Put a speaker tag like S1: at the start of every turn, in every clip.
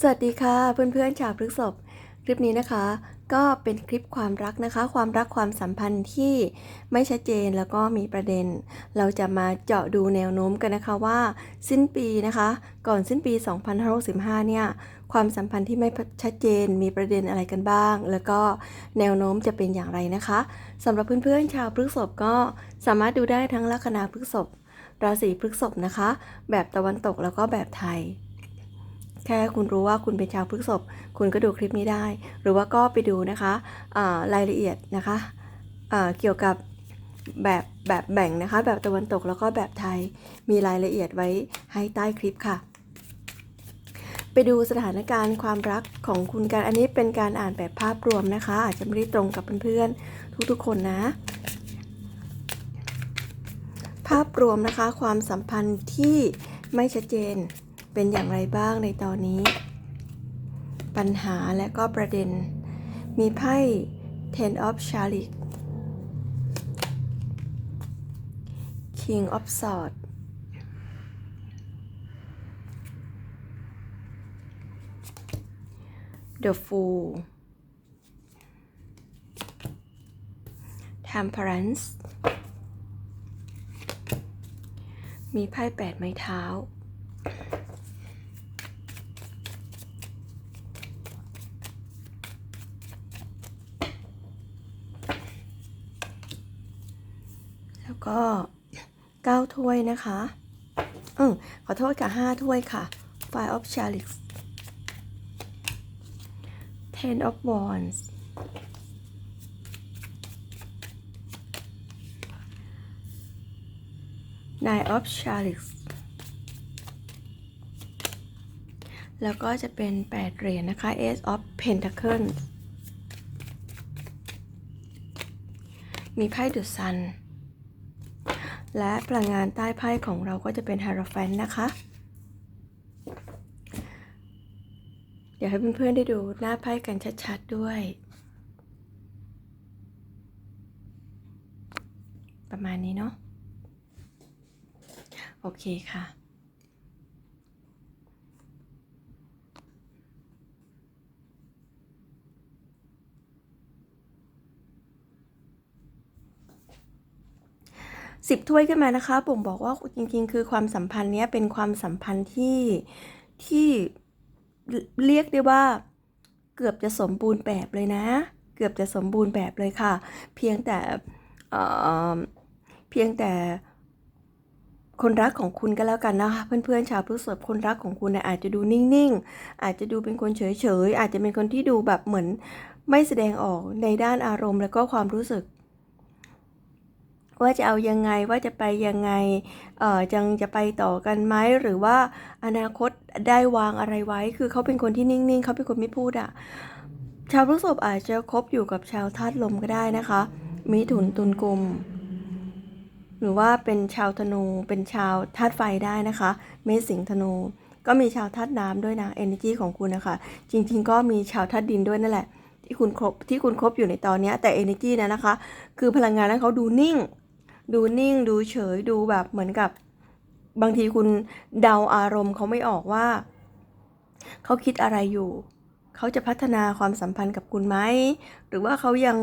S1: สวัสดีค่ะเพื่อนๆชาวพฤกษภคลิปนี้นะคะ ก็เป็นคลิปความรักนะคะ ความรักความสัมพันธ์ที่ไม่ชัดเจนแล้วก็มีประเด็น เราจะมาเจาะดูแนวโน้มกันนะคะว่า สิ้นปีนะคะ ก่อนสิ้นปี 2565 เนี่ย ความสัมพันธ์ที่ไม่ชัดเจนมีประเด็นอะไรกันบ้าง แล้วก็แนวโน้มจะเป็นอย่างไรนะคะสำหรับเพื่อนๆชาวพฤกษภก็สามารถดูได้ทั้งลัคนาพฤกษภราศีพฤกษภนะคะ แบบตะวันตกแล้วก็แบบไทย แค่คุณรู้ว่าคุณเป็นชาวพฤษภคุณก็ดูคลิปนี้ได้ หรือว่าก็ไปดูนะคะรายละเอียดนะคะเกี่ยวกับแบบแบบแบ่งนะคะ แบบตะวันตกแล้วก็แบบไทยมีรายละเอียดไว้ให้ใต้คลิปค่ะ ไปดูสถานการณ์ความรักของคุณกันอันนี้เป็นการอ่านแบบภาพรวมนะคะ อาจจะไม่ได้ตรงกับเพื่อนๆทุกๆคนนะ ภาพรวมนะคะความสัมพันธ์ที่ไม่ชัดเจน เป็นอย่างไรบ้างในตอนนี้ ปัญหาและก็ประเด็น มีไพ่ Ten of Chalice King of Swords The Fool Temperance มีไพ่แปดไม้เท้า แล้วก็9ถ้วยนะคะเออขอโทษค่ะ5ถ้วยค่ะ Five of Chalice Ten of Wands Nine of Chalice แล้วก็จะเป็น 8 เหรียญนะคะ Ace of Pentacles มีไพ่ดุซัน และพลังงานใต้ไพ่ของเราก็จะเป็นฮาราแฟนนะคะ เดี๋ยวให้เพื่อนๆได้ดูหน้าไพ่กันชัดๆด้วย ประมาณนี้เนาะโอเคค่ะ สิบถ้วยขึ้นมานะคะผมบอกว่าจริงๆ คือความสัมพันธ์เนี้ยเป็นความสัมพันธ์ที่ที่เรียกได้ว่าเกือบจะสมบูรณ์แบบเลยนะ เกือบจะสมบูรณ์แบบเลยค่ะ เพียงแต่เออเพียงแต่คนรักของคุณก็แล้วกันนะคะเพื่อนๆชาวพฤษภคนรักของคุณเนี่ยอาจจะดูนิ่งๆ อาจจะดูเป็นคนเฉยๆอาจจะเป็นคนที่ดูแบบเหมือนไม่แสดงออกในด้านอารมณ์ แล้วก็ความรู้สึก ว่าจะเอายังไงว่าจะไปยังไงเอ่อจังจะไปต่อกันไหมหรือว่าอนาคตได้วางอะไรไว้ คือเขาเป็นคนที่นิ่งๆเขาเป็นคนไม่พูดอะ่ะชาวพฤษภอาจจะคบอยู่กับชาวธาตุลมก็ได้นะคะมิถุนตุลกุมหรือว่าเป็นชาวธนูเป็นชาวธาตุไฟได้นะคะ เมษสิงธนูก็มีชาวธาตุน้ำด้วยนะ energy ของคุณนะคะ จริงๆ ก็มีชาวธาตุดินด้วยนั่นแหละ ที่คุณครบที่คุณครบอยู่ในตอนนี้แต่ energy นะนะคะ คือพลังงานนั้นเขาดูนิ่ง ดูนิ่งดูเฉยดูแบบเหมือนกับบางทีคุณเดาอารมณ์เขาไม่ออกว่า เขาคิดอะไรอยู่ เขาจะพัฒนาความสัมพันธ์กับคุณไหม หรือว่าเขายัง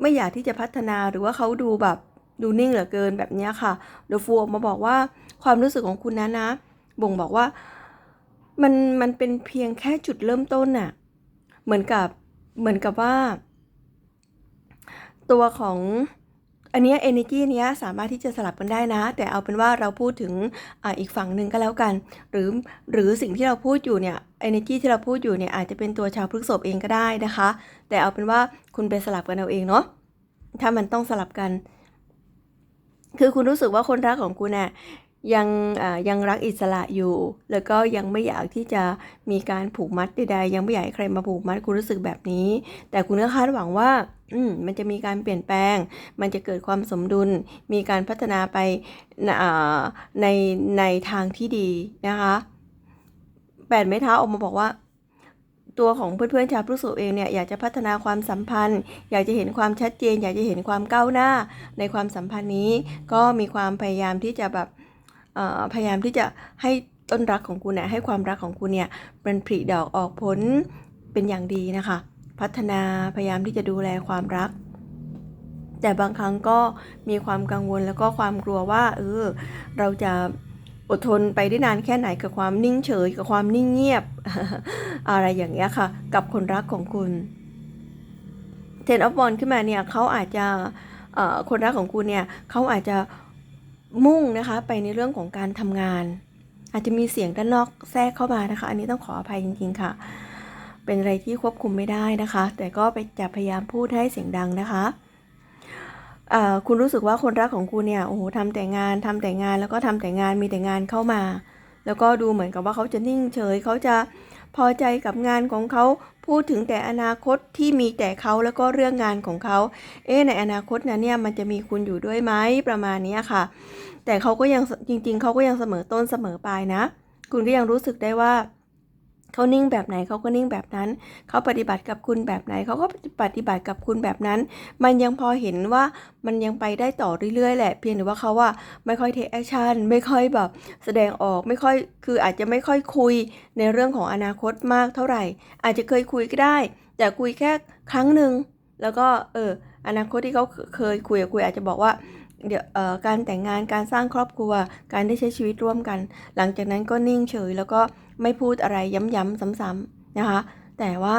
S1: ไม่อยากที่จะพัฒนาหรือว่าเขาดูแบบดูนิ่งเหลือเกินแบบนี้ค่ะเดอะฟูออกมาบอกว่าความรู้สึกของคุณนะนะ บ่งบอกว่ามันมันเป็นเพียงแค่จุดเริ่มต้นน่ะเหมือนกับเหมือนกับว่า ตัวของ อันนี้ energy เนี้ยสามารถที่จะสลับกันได้นะ แต่เอาเป็นว่าเราพูดถึงออีกฝั่งหนึ่งก็แล้วกัน หรือหรือสิ่งที่เราพูดอยู่เนี่ย energy ที่เราพูดอยู่เนี่ยอาจจะเป็นตัวชาวพฤกษบเองก็ได้นะคะ แต่เอาเป็นว่าคุณไปสลับกันเอาเองเนาะถ้ามันต้องสลับกัน คือคุณรู้สึกว่าคนรักของคุณเนี่ย ยังยังรักอิสระอยู่ แล้วก็ยังไม่อยากที่จะมีการผูกมัดใดๆยังไม่อยากให้ใครมาผูกมัดคุณรู้สึกแบบนี้ แต่คุณก็คาดหวังว่าอืมมันจะมีการเปลี่ยนแปลง มันจะเกิดความสมดุล มีการพัฒนาไปในในทางที่ดีนะคะแปดไม้เท้าออกมาบอกว่าตัวของเพื่อนๆชาวพฤษภเองเนี่ยอยากจะพัฒนาความสัมพันธ์ อยากจะเห็นความชัดเจน อยากจะเห็นความก้าวหน้าในความสัมพันธ์นี้ ก็มีความพยายามที่จะแบบ พยายามที่จะให้ต้นรักของคุณเนี่ยให้ความรักของคุณเนี่ยเป็นผลิดอกออกผลเป็นอย่างดีนะคะ พัฒนาพยายามที่จะดูแลความรัก แต่บางครั้งก็มีความกังวลแล้วก็ความกลัวว่าเออเราจะอดทนไปได้นานแค่ไหนกับความนิ่งเฉยกับความนิ่งเงียบ อะไรอย่างเงี้ยค่ะ กับคนรักของคุณเทนออฟบอลขึ้นมาเนี่ยเขาอาจจะคนรักของคุณเนี่ยเขาอาจจะ มุ่งนะคะไปในเรื่องของการทำงาน อาจจะมีเสียงด้านนอกแทรกเข้ามานะคะ อันนี้ต้องขออภัยจริง ๆ ค่ะ เป็นอะไรที่ควบคุมไม่ได้นะคะ แต่ก็ไปจะพยายามพูดให้เสียงดังนะคะคุณรู้สึกว่าคนรักของคุณเนี่ยโอ้โหทำแต่งานทำแต่งานแล้วก็ทำแต่งานมีแต่งานเข้ามา แล้วก็ดูเหมือนกับว่าเขาจะนิ่งเฉยเขาจะพอใจกับงานของเขา พูดถึงแต่อนาคตที่มีแต่เขาแล้วก็เรื่องงานของเขา เอ๊ในอนาคตนะเนี่ยมันจะมีคุณอยู่ด้วยไหมประมาณนี้ค่ะ แต่เขาก็ยังจริง ๆเขาก็ยังเสมอต้นเสมอปลายนะ คุณก็ยังรู้สึกได้ว่า เขานิ่งแบบไหนเขาก็นิ่งแบบนั้น เขาปฏิบัติกับคุณแบบไหนเขาก็ปฏิบัติกับคุณแบบนั้น มันยังพอเห็นว่ามันยังไปได้ต่อเรื่อยๆแหละ เพียงแต่ว่าเขาว่าไม่ค่อยเทคแอคชั่นไม่ค่อยแบบแสดงออกไม่ค่อยคืออาจจะไม่ค่อยคุยในเรื่องของอนาคตมากเท่าไหร่ อาจจะเคยคุยก็ได้ แต่คุยแค่ครั้งหนึ่งแล้วก็เอออนาคตที่เขาเคยคุยคุยอาจจะบอกว่า เดี๋ยวการแต่งงานการสร้างครอบครัว การได้ใช้ชีวิตร่วมกัน หลังจากนั้นก็นิ่งเฉย แล้วก็ไม่พูดอะไรย้ำๆซ้ำๆนะคะ แต่ว่า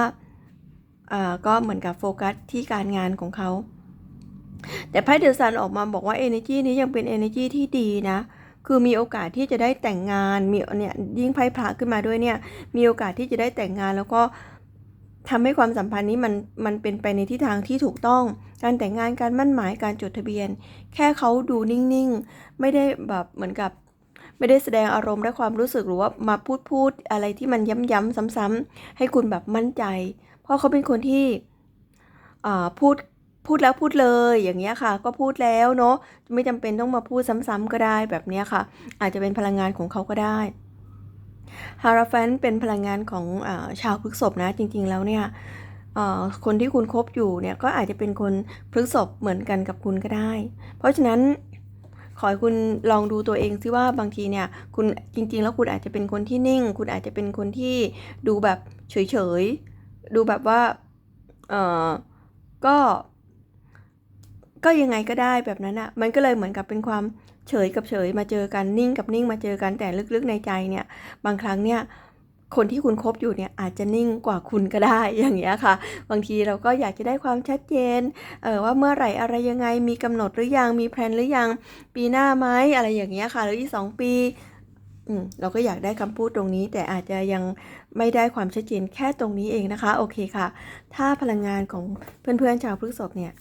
S1: อ่าก็เหมือนกับโฟกัสที่การงานของเขา แต่ไพ่เดอะซันออกมาบอกว่า energy นี้ยังเป็น energy ที่ดีนะ คือมีโอกาสที่จะได้แต่งงานมีเนี่ยยิ่งไพ่พระขึ้นมาด้วยเนี่ยมีโอกาสที่จะได้แต่งงานแล้วก็ ทำให้ความสัมพันธ์นี้มันมันเป็นไปในทิศทางที่ถูกต้อง การแต่งงานการมั่นหมายการจดทะเบียน แค่เขาดูนิ่งๆ ไม่ได้แบบเหมือนกับไม่ได้แสดงอารมณ์และความรู้สึกหรือว่ามาพูดพูดอะไรที่มันย้ำๆซ้ำๆให้คุณแบบมั่นใจ เพราะเขาเป็นคนที่อ่าพูดพูดแล้วพูดเลยอย่างเงี้ยค่ะ ก็พูดแล้วเนาะไม่จำเป็นต้องมาพูดซ้ำๆก็ได้แบบเนี้ยค่ะ อาจจะเป็นพลังงานของเขาก็ได้ ฮาราแฟนเป็นพลังงานของอชาวพฤกษภนะจริงๆแล้วเนี่ยคนที่คุณคบอยู่เนี่ยก็อาจจะเป็นคนพฤกษภเหมือนกันกับคุณก็ได้ เพราะฉะนั้นขอให้คุณลองดูตัวเองซิว่าบางทีเนี่ยคุณจริงๆ แล้วคุณอาจจะเป็นคนที่นิ่ง คุณอาจจะเป็นคนที่ดูแบบเฉยๆ ดูแบบว่าเออก็ ก็ยังไงก็ได้แบบนั้นอะ่ะมันก็เลยเหมือนกับเป็นความ เฉยกับเฉยมาเจอกันนิ่งกับนิ่งมาเจอกันแต่ลึกๆในใจเนี่ย บางครั้งเนี่ยคนที่คุณคบอยู่เนี่ยอาจจะนิ่งกว่าคุณก็ได้อย่างเงี้ยค่ะ บางทีเราก็อยากจะได้ความชัดเจนเออว่าเมื่อไหร่อะไรยังไงมีกำหนดหรือยังมีแพลนหรือยังปีหน้าไหมอะไรอย่างเงี้ยค่ะ หรืออีกสองปีอืมเราก็อยากได้คำพูดตรงนี้ แต่อาจจะยังไม่ได้ความชัดเจนแค่ตรงนี้เองนะคะ โอเคค่ะ ถ้าพลังงานของเพื่อนๆชาวพฤกษภเนี่ย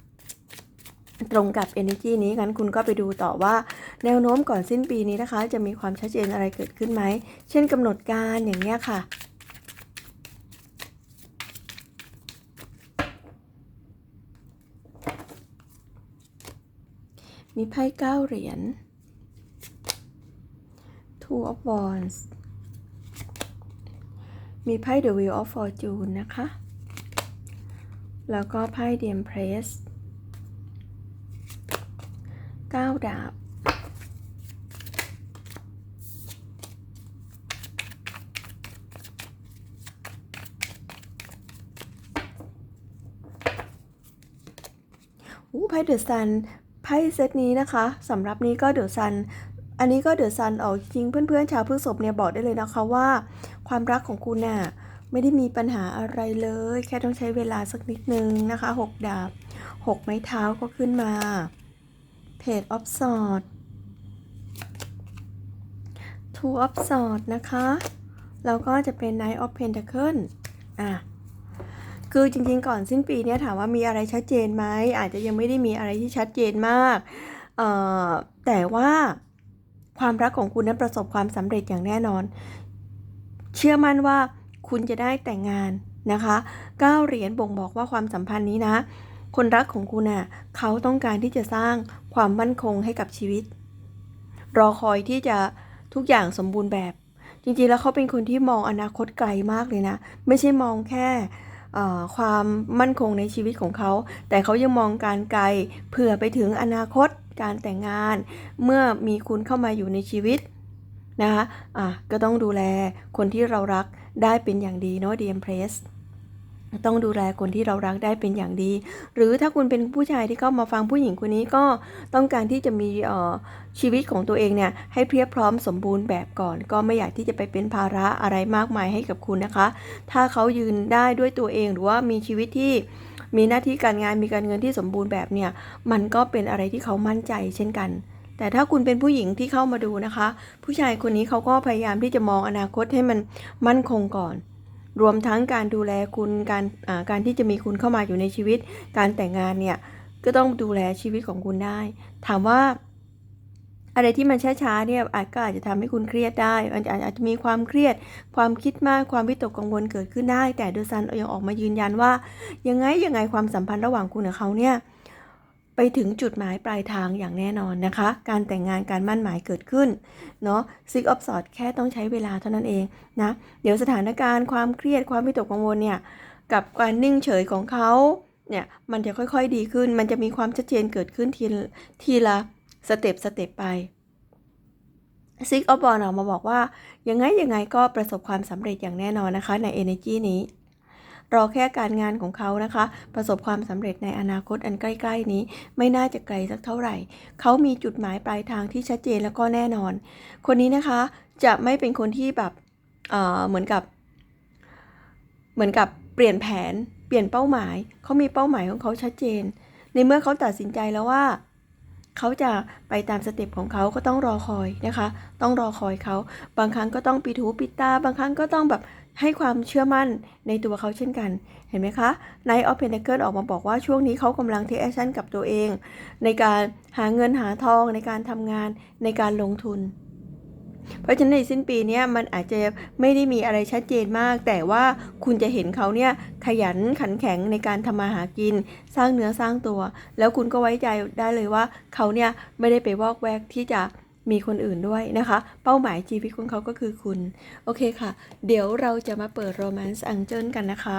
S1: ตรงกับ energy นี้งั้นคุณก็ไปดูต่อว่า แนวโน้มก่อนสิ้นปีนี้นะคะ จะมีความชัดเจนอะไรเกิดขึ้นไหม เช่นกำหนดการอย่างเงี้ยค่ะมีไพ่เก้าเหรียญ Two of Wands มีไพ่ The Wheel of Fortune นะคะ แล้วก็ไพ่ The Empress ก้าดาบ อู้ไพ่เดอะซันไพ่เซตนี้นะคะสำหรับนี้ก็เดอะซันอันนี้ก็เดอะซันออกจริงเพื่อนๆชาวพฤษภเนี่ยบอกได้เลยนะคะว่า ความรักของคุณน่ะไม่ได้มีปัญหาอะไรเลย แค่ต้องใช้เวลาสักนิดนึงนะคะหกดาบหกไม้เท้าก็ขึ้นมา เพจออฟสอดทูออฟสอดนะคะ แล้วก็จะเป็น Knight of Pentacle อะคือจริงๆก่อนสิ้นปีเนี่ยถามว่ามีอะไรชัดเจนไหมอาจจะยังไม่ได้มีอะไรที่ชัดเจนมากเอ่อแต่ว่าความรักของคุณนั้นประสบความสำเร็จอย่างแน่นอน เชื่อมั่นว่าคุณจะได้แต่งงานนะคะก้าเหรียญบ่งบอกว่าความสัมพันธ์นี้นะ คนรักของคุณน่ะเขาต้องการที่จะสร้างความมั่นคงให้กับชีวิต รอคอยที่จะทุกอย่างสมบูรณ์แบบ จริงๆแล้วเขาเป็นคนที่มองอนาคตไกลมากเลยนะ ไม่ใช่มองแค่ความมั่นคงในชีวิตของเขา แต่เขายังมองการไกลเผื่อไปถึงอนาคตการแต่งงาน เมื่อมีคุณเข้ามาอยู่ในชีวิตนะคะอะก็ต้องดูแลคนที่เรารักได้เป็นอย่างดีเนาะ DM Press ต้องดูแลคนที่เรารักได้เป็นอย่างดี หรือถ้าคุณเป็นผู้ชายที่เข้ามาฟังผู้หญิงคนนี้ก็ต้องการที่จะมีเอ่อชีวิตของตัวเองเนี่ยให้เพียบพร้อมสมบูรณ์แบบก่อน ก็ไม่อยากที่จะไปเป็นภาระอะไรมากมายให้กับคุณนะคะ ถ้าเขายืนได้ด้วยตัวเองหรือว่ามีชีวิตที่มีหน้าที่การงานมีการเงินที่สมบูรณ์แบบเนี่ยมันก็เป็นอะไรที่เขามั่นใจเช่นกันแต่ถ้าคุณเป็นผู้หญิงที่เข้ามาดูนะคะ ผู้ชายคนนี้เขาก็พยายามที่จะมองอนาคตให้มันมั่นคงก่อน รวมทั้งการดูแลคุณการการที่จะมีคุณเข้ามาอยู่ในชีวิต การแต่งงานเนี่ยก็ต้องดูแลชีวิตของคุณได้ ถามว่าอะไรที่มันช้าๆเนี่ยอาจก็อาจจะทำให้คุณเครียดได้อาจจะอาจจะมีความเครียด ความคิดมากความวิตกกังวลเกิดขึ้นได้ แต่โดยซันยังออกมายืนยันว่า ยังไงยังไงความสัมพันธ์ระหว่างคุณกับเขาเนี่ย ไปถึงจุดหมายปลายทางอย่างแน่นอนนะคะ การแต่งงานการมั่นหมายเกิดขึ้นเนาะซิกออฟสอดแค่ต้องใช้เวลาเท่านั้นเองนะเดี๋ยวสถานการณ์ความเครียดความวิตกกังวลเนี่ยกับการนิ่งเฉยของเขาเนี่ยมันจะค่อยๆดีขึ้น มันจะมีความชัดเจนเกิดขึ้นทีละทีละสเต็ปสเต็ปไปซิกออฟบอลออกมาบอกว่า ยังไงยังไงก็ประสบความสำเร็จอย่างแน่นอนนะคะใน Energy นี้ รอแค่การงานของเขานะคะ ประสบความสำเร็จในอนาคตอันใกล้ ๆ นี้ ไม่น่าจะไกลสักเท่าไหร่ เขามีจุดหมายปลายทางที่ชัดเจนแล้วก็แน่นอน คนนี้นะคะจะไม่เป็นคนที่แบบเเหมือนกับ เหมือนกับเปลี่ยนแผน เปลี่ยนเป้าหมาย เขามีเป้าหมายของเขาชัดเจน ในเมื่อเขาตัดสินใจแล้วว่าเขาจะไปตามสเต็ปของเขาก็ต้องรอคอยนะคะ ต้องรอคอยเขา บางครั้งก็ต้องปิดหูปิดตา บางครั้งก็ต้องแบบ ให้ความเชื่อมั่นในตัวเขาเช่นกัน เห็นไหมคะนายออฟเพนเกิลออกมาบอกว่าช่วงนี้เขากำลังเทคแอคชั่นกับตัวเอง ในการหาเงินหาทองในการทำงานในการลงทุน เพราะฉะนั้นในสิ้นปีนี้มันอาจจะไม่ได้มีอะไรชัดเจนมาก แต่ว่าคุณจะเห็นเขาเนี่ยขยันขันแข็งในการทำมาหากิน สร้างเนื้อสร้างตัว แล้วคุณก็ไว้ใจได้เลยว่าเขาเนี่ยไม่ได้ไปวอกแวกที่จะ มีคนอื่นด้วยนะคะ เป้าหมายชีวิตของเขาก็คือคุณ โอเคค่ะ เดี๋ยวเราจะมาเปิด Romance Angel กันนะคะ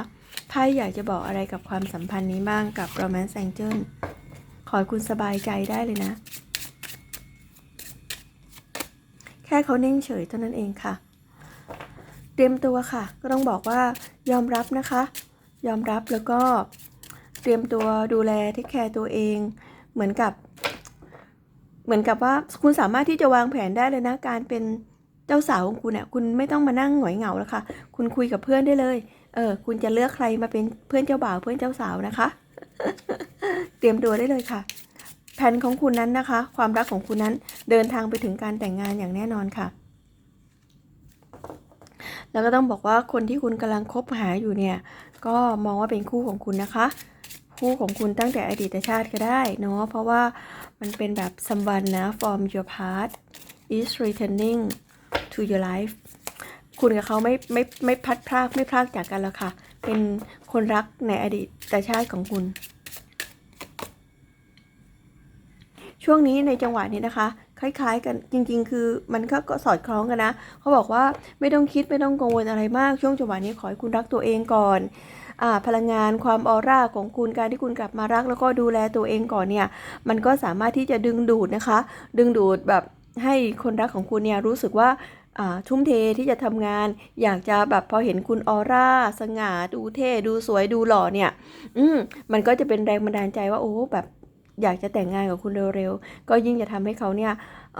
S1: ไพ่อยากจะบอกอะไรกับความสัมพันธ์นี้บ้างกับ Romance Angel ขอให้คุณสบายใจได้เลยนะ แค่เขานิ่งเฉยเท่านั้นเองค่ะ เตรียมตัวค่ะ ก็ต้องบอกว่ายอมรับนะคะ ยอมรับแล้วก็เตรียมตัวดูแลเทคแคร์ตัวเอง เหมือนกับ เหมือนกับว่าคุณสามารถที่จะวางแผนได้เลยนะ การเป็นเจ้าสาวของคุณเนี่ยคุณไม่ต้องมานั่งหงอยเหงาแล้วค่ะ คุณคุยกับเพื่อนได้เลย เออ คุณจะเลือกใครมาเป็นเพื่อนเจ้าบ่าวเพื่อนเจ้าสาวนะคะ เตรียมตัวได้เลยค่ะ แผนของคุณนั้นนะคะ ความรักของคุณนั้นเดินทางไปถึงการแต่งงานอย่างแน่นอนค่ะ แล้วก็ต้องบอกว่าคนที่คุณกำลังคบหาอยู่เนี่ย ก็มองว่าเป็นคู่ของคุณนะคะ คู่ของคุณตั้งแต่อดีตชาติก็ได้เนาะเพราะว่ามันเป็นแบบ someone นะ from your past is returning to your life คุณกับเขาไม่ไม่ไม่พัดพรากไม่พรากจากกันแล้วค่ะ เป็นคนรักในอดีตชาติของคุณ ช่วงนี้ในจังหวะนี้นะคะ คล้าย ๆ กันจริง ๆ คือมันก็ก็สอดคล้องกันนะ เขาบอกว่าไม่ต้องคิดไม่ต้องกังวลอะไรมาก ช่วงจังหวะนี้ขอให้คุณรักตัวเองก่อน พลังงานความออร่าของคุณการที่คุณกลับมารัก แล้วก็ดูแลตัวเองก่อนเนี่ย มันก็สามารถที่จะดึงดูดนะคะ ดึงดูดแบบให้คนรักของคุณเนี่ยรู้สึกว่าทุ่มเทที่จะทำงาน อยากจะแบบพอเห็นคุณออร่า สง่าดูเท่ดูสวยดูหล่อเนี่ยอืมมันก็จะเป็นแรงบันดาลใจว่าโอ้แบบอยากจะแต่งงานกับคุณเร็วๆ ก็ยิ่งจะทำให้เขาเนี่ยอ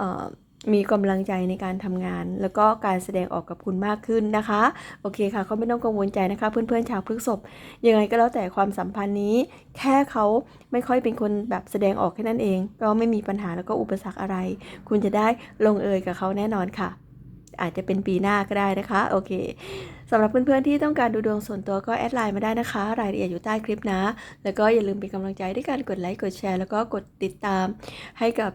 S1: มีกำลังใจในการทำงาน แล้วก็การแสดงออกกับคุณมากขึ้นนะคะ โอเคค่ะเขาไม่ต้องกังวลใจนะคะ เพื่อนๆชาวพฤกษภยังไงก็แล้วแต่ความสัมพันธ์นี้ แค่เขาไม่ค่อยเป็นคนแบบแสดงออกแค่นั้นเอง ก็ไม่มีปัญหาแล้วก็อุปสรรคอะไร คุณจะได้ลงเอยกับเขาแน่นอนค่ะ อาจจะเป็นปีหน้าก็ได้นะคะโอเคสำหรับเพื่อนๆที่ต้องการดูดวงส่วนตัวก็แอดไลน์มาได้นะคะ รายละเอียดอยู่ใต้คลิปนะ แล้วก็อย่าลืมเป็นกำลังใจด้วยการกดไลค์กดแชร์แล้วก็กดติดตามให้กับ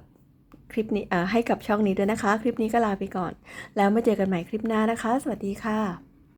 S1: คลิปนี้ให้กับช่องนี้ด้วยนะคะ คลิปนี้ก็ลาไปก่อน แล้วมาเจอกันใหม่คลิปหน้านะคะ สวัสดีค่ะ